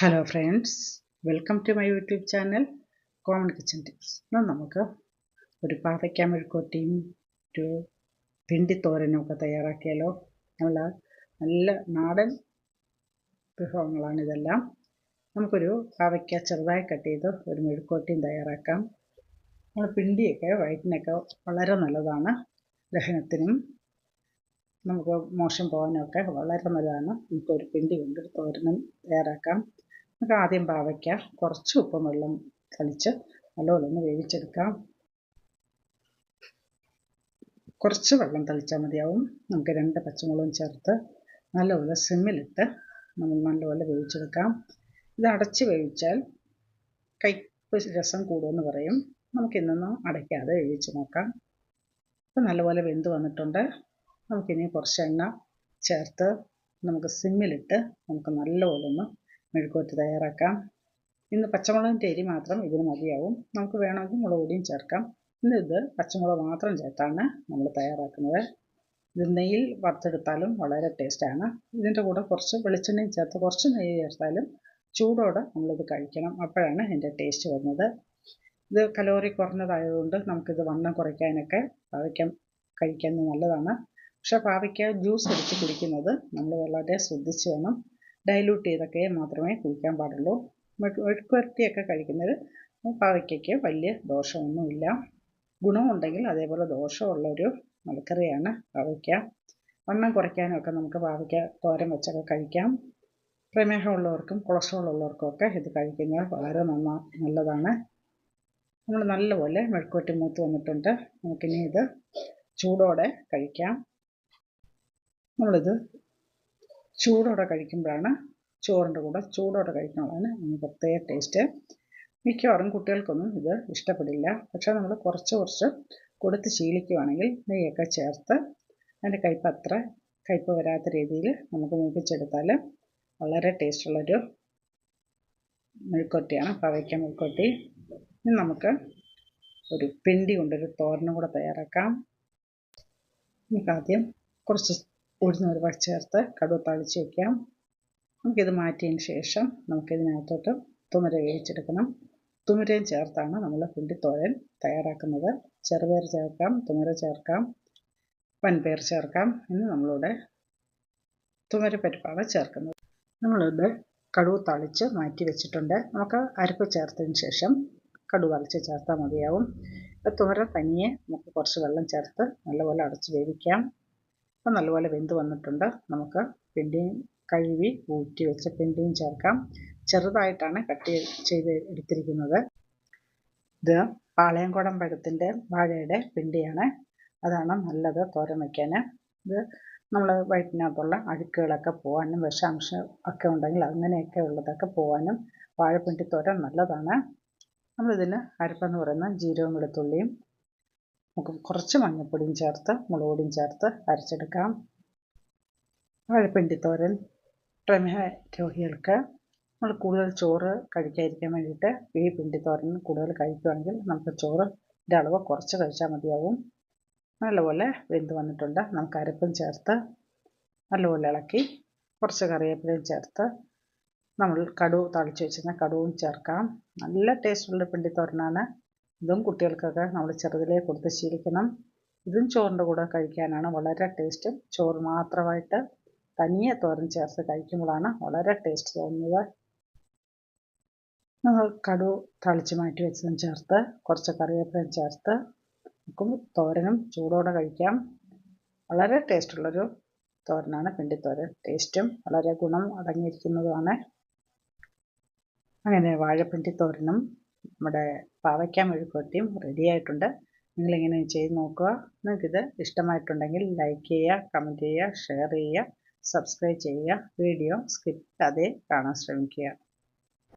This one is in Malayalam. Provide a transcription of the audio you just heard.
Hello friends welcome to my YouTube channel common kitchen tips ഇന്ന് നമുക്ക് ഒരു പാവയ്ക്ക മെഴുക്കോട്ടിയും ഒരു പിണ്ടിത്തോരനും ഒക്കെ തയ്യാറാക്കിയാലോ. നമ്മൾ നല്ല നാടൻ വിഭവങ്ങളാണ് ഇതെല്ലാം. നമുക്കൊരു പാവയ്ക്ക ചെറുതായി കട്ട് ചെയ്ത് ഒരു മെഴുക്കോട്ടിയും തയ്യാറാക്കാം. നമ്മൾ പിണ്ടിയൊക്കെ വയറ്റിനൊക്കെ വളരെ നല്ലതാണ്. ദഹനത്തിനും നമുക്ക് മോശം പോകാനൊക്കെ വളരെ നല്ലതാണ്. നമുക്കൊരു പിണ്ടി കൊണ്ട് തോരനും തയ്യാറാക്കാം. നമുക്ക് ആദ്യം പാവയ്ക്ക കുറച്ച് ഉപ്പും വെള്ളം കളിച്ച് നല്ലപോലെ ഒന്ന് വേവിച്ചെടുക്കാം. കുറച്ച് വെള്ളം തളിച്ചാൽ മതിയാവും. നമുക്ക് രണ്ട് പച്ചമുളകും ചേർത്ത് നല്ലപോലെ സിമ്മിലിട്ട് നമ്മൾ നല്ലപോലെ വേവിച്ചെടുക്കാം. ഇത് അടച്ച് വേവിച്ചാൽ കയ്പ്പ് രസം കൂടുമെന്ന് പറയും. നമുക്കിന്നൊന്നും അടയ്ക്കാതെ വേവിച്ച് നോക്കാം. ഇപ്പം നല്ലപോലെ വെന്ത് വന്നിട്ടുണ്ട്. നമുക്കിനി കുറച്ച് എണ്ണ ചേർത്ത് നമുക്ക് സിമ്മിലിട്ട് നമുക്ക് നല്ലപോലെ ഒന്ന് മെഴുക്കുവരട്ടി തയ്യാറാക്കാം. ഇന്ന് പച്ചമുളകും തേരി മാത്രം ഇതിന് മതിയാവും. നമുക്ക് വേണമെങ്കിൽ മുളക് പൊടിയും ചേർക്കാം. ഇന്ന് ഇത് പച്ചമുളക് മാത്രം ചേർത്താണ് നമ്മൾ തയ്യാറാക്കുന്നത്. ഇത് നെയ്യിൽ വറുത്തെടുത്താലും വളരെ ടേസ്റ്റാണ് ഇതിന്റെ കൂടെ കുറച്ച് വെളിച്ചെണ്ണയും ചേർത്ത് കുറച്ച് നെയ്യ് ചേർത്താലും ചൂടോടെ നമ്മളിത് കഴിക്കണം. അപ്പോഴാണ് ഇതിന്റെ ടേസ്റ്റ് വരുന്നത്. ഇത് കലോറി കുറഞ്ഞതായതുകൊണ്ട് നമുക്കിത് വണ്ണം കുറയ്ക്കാനൊക്കെ പാവയ്ക്കാൻ കഴിക്കാൻ നല്ലതാണ്. പക്ഷേ പാവയ്ക്ക ജ്യൂസ് അടിച്ച് കുടിക്കുന്നത് നമ്മൾ വളരെ ശ്രദ്ധിച്ച് വേണം. ഡൈല്യൂട്ട് ചെയ്തൊക്കെ മാത്രമേ കുടിക്കാൻ പാടുള്ളൂ. മെഴുക്കുവരട്ടിയൊക്കെ കഴിക്കുന്നത് പാവയ്ക്കയ്ക്ക് വലിയ ദോഷമൊന്നുമില്ല. ഗുണമുണ്ടെങ്കിൽ അതേപോലെ ദോഷമുള്ളൊരു മലക്കറിയാണ് പാവയ്ക്ക. വണ്ണം കുറയ്ക്കാനൊക്കെ നമുക്ക് പാവയ്ക്ക തോരൻ വെച്ചൊക്കെ കഴിക്കാം. പ്രമേഹമുള്ളവർക്കും കൊളസ്ട്രോൾ ഉള്ളവർക്കും ഒക്കെ ഇത് കഴിക്കുന്നത് വളരെ നന്നാ നല്ലതാണ്. നമ്മൾ നല്ലപോലെ മെഴുക്കുവറ്റി മൂത്ത് വന്നിട്ടുണ്ട്. നമുക്കിനി ഇത് ചൂടോടെ കഴിക്കാം. നമ്മളിത് ചൂടോടെ കഴിക്കുമ്പോഴാണ് ചോറിന്റെ കൂടെ ചൂടോടെ കഴിക്കുന്നതാണ് അതിന് പ്രത്യേക ടേസ്റ്റ് മിക്കവാറും കുട്ടികൾക്കൊന്നും ഇത് ഇഷ്ടപ്പെടില്ല. പക്ഷേ നമ്മൾ കുറച്ച് കുറച്ച് കൊടുത്ത് ശീലിക്കുകയാണെങ്കിൽ നെയ്യൊക്കെ ചേർത്ത് അതിന്റെ കയ്പ് അത്ര കയ്പ് വരാത്ത രീതിയിൽ നമുക്ക് മൂപ്പിച്ചെടുത്താൽ വളരെ ടേസ്റ്റുള്ളൊരു മെഴുക്കൊട്ടിയാണ് പവയ്ക്ക മെഴുക്കൊട്ടി ഇനി നമുക്ക് ഒരു പിണ്ടി കൊണ്ടൊരു തോരനും കൂടെ തയ്യാറാക്കാം. നമുക്കാദ്യം കുറച്ച് ഉഴുന്നുപരിപ്പ് ചേർത്ത് കടുക് തളിച്ച് വയ്ക്കാം നമുക്കിത് മാറ്റിയതിന് ശേഷം നമുക്കിതിനകത്തോട്ട് തുമര വേവിച്ചെടുക്കണം. തുമരയും ചേർത്താണ് നമ്മൾ പിണ്ടിത്തോരൻ തയ്യാറാക്കുന്നത്. ചെറുപയർ ചേർക്കാം തുമര ചേർക്കാം വൻപയർ ചേർക്കാം. എന്ന് നമ്മളിവിടെ തുമരപ്പരിപ്പാണ് ചേർക്കുന്നത്. നമ്മളിവിടെ കടുക് തളിച്ച് മാറ്റി വെച്ചിട്ടുണ്ട്. നമുക്ക് അരപ്പ് ചേർത്തതിന് ശേഷം കടുക് തളിച്ച് ചേർത്താൽ മതിയാവും. തുമര തനിയെ നമുക്ക് കുറച്ച് വെള്ളം ചേർത്ത് നല്ലപോലെ അടച്ച് വേവിക്കാം. അപ്പം നല്ലപോലെ വെന്ത് വന്നിട്ടുണ്ട്. നമുക്ക് പിണ്ടിയും കഴുകി ഊറ്റി വെച്ച പിണ്ടിയും ചേർക്കാം. ചെറുതായിട്ടാണ് കട്ട് ചെയ്ത് എടുത്തിരിക്കുന്നത്. ഇത് പാളയംകുടം പഴത്തിന്റെ വാഴയുടെ പിണ്ടിയാണ്. അതാണ് നല്ലത് തോരൻ വയ്ക്കാൻ ഇത് നമ്മൾ വയറ്റിനകത്തുള്ള അഴുക്കുകളൊക്കെ പോകാനും വിഷാംശം ഒക്കെ ഉണ്ടെങ്കിൽ അങ്ങനെയൊക്കെ ഉള്ളതൊക്കെ പോകാനും വാഴപ്പിണ്ടി തോരൻ നല്ലതാണ്. നമ്മളിതിന് അരപ്പെന്ന് പറയുന്ന ജീരകവും വെളുത്തുള്ളിയും നമുക്ക് കുറച്ച് മഞ്ഞൾപ്പൊടിയും ചേർത്ത് മുളക് പൊടിയും ചേർത്ത് അരച്ചെടുക്കാം. വാഴപ്പിണ്ടിത്തോരൻ പ്രമേഹ രോഗികൾക്ക് നമ്മൾ കൂടുതൽ ചോറ് കഴിക്കാതിരിക്കാൻ വേണ്ടിയിട്ട് ഈ പിണ്ടിത്തോരൻ കൂടുതൽ കഴിക്കുകയാണെങ്കിൽ നമുക്ക് ചോറിന്റെ അളവ് കുറച്ച് കഴിച്ചാൽ മതിയാവും. നല്ലപോലെ വെന്ത് വന്നിട്ടുണ്ട്. നമുക്ക് അരപ്പും ചേർത്ത് നല്ലപോലെ ഇളക്കി കുറച്ച് കറിവേപ്പിലയും ചേർത്ത് നമ്മൾ കടുവ് തളിച്ച് വെച്ചിരുന്ന കടുവും ചേർക്കാം. നല്ല ടേസ്റ്റുള്ള പിണ്ടിത്തോരനാണ്. ഇതും കുട്ടികൾക്കൊക്കെ നമ്മൾ ചെറുതിലേ കൊടുത്ത് ശീലിക്കണം. ഇതും ചോറിന്റെ കൂടെ കഴിക്കാനാണ് വളരെ ടേസ്റ്റ് ചോറ് മാത്രമായിട്ട് തനിയെ തോരൻ ചേർത്ത് കഴിക്കുമ്പോഴാണ് വളരെ ടേസ്റ്റ് തോന്നുന്നത്. നമ്മൾ കടു തളിച്ച് മാറ്റി വെച്ചതും ചേർത്ത് കുറച്ച് കറിവേപ്പിലയും ചേർത്ത് നമുക്കും തോരനും ചൂടോടെ കഴിക്കാം. വളരെ ടേസ്റ്റുള്ളൊരു തോരനാണ് പിണ്ടിത്തോരൻ. ടേസ്റ്റും വളരെ ഗുണം അടങ്ങിയിരിക്കുന്നതുമാണ്. അങ്ങനെ വാഴപ്പിണ്ടി തോരനും നമ്മുടെ പാവയ്ക്ക മെഴുക്കുവരട്ടിയും റെഡി ആയിട്ടുണ്ട്. നിങ്ങളിങ്ങനെ ചെയ്ത് നോക്കുക. നിങ്ങൾക്കിത് ഇഷ്ടമായിട്ടുണ്ടെങ്കിൽ ലൈക്ക് ചെയ്യുക കമന്റ് ചെയ്യുക ഷെയർ ചെയ്യുക സബ്സ്ക്രൈബ് ചെയ്യുക. വീഡിയോ സ്കിപ്പ് ചെയ്യാതെ കാണാൻ ശ്രമിക്കുക.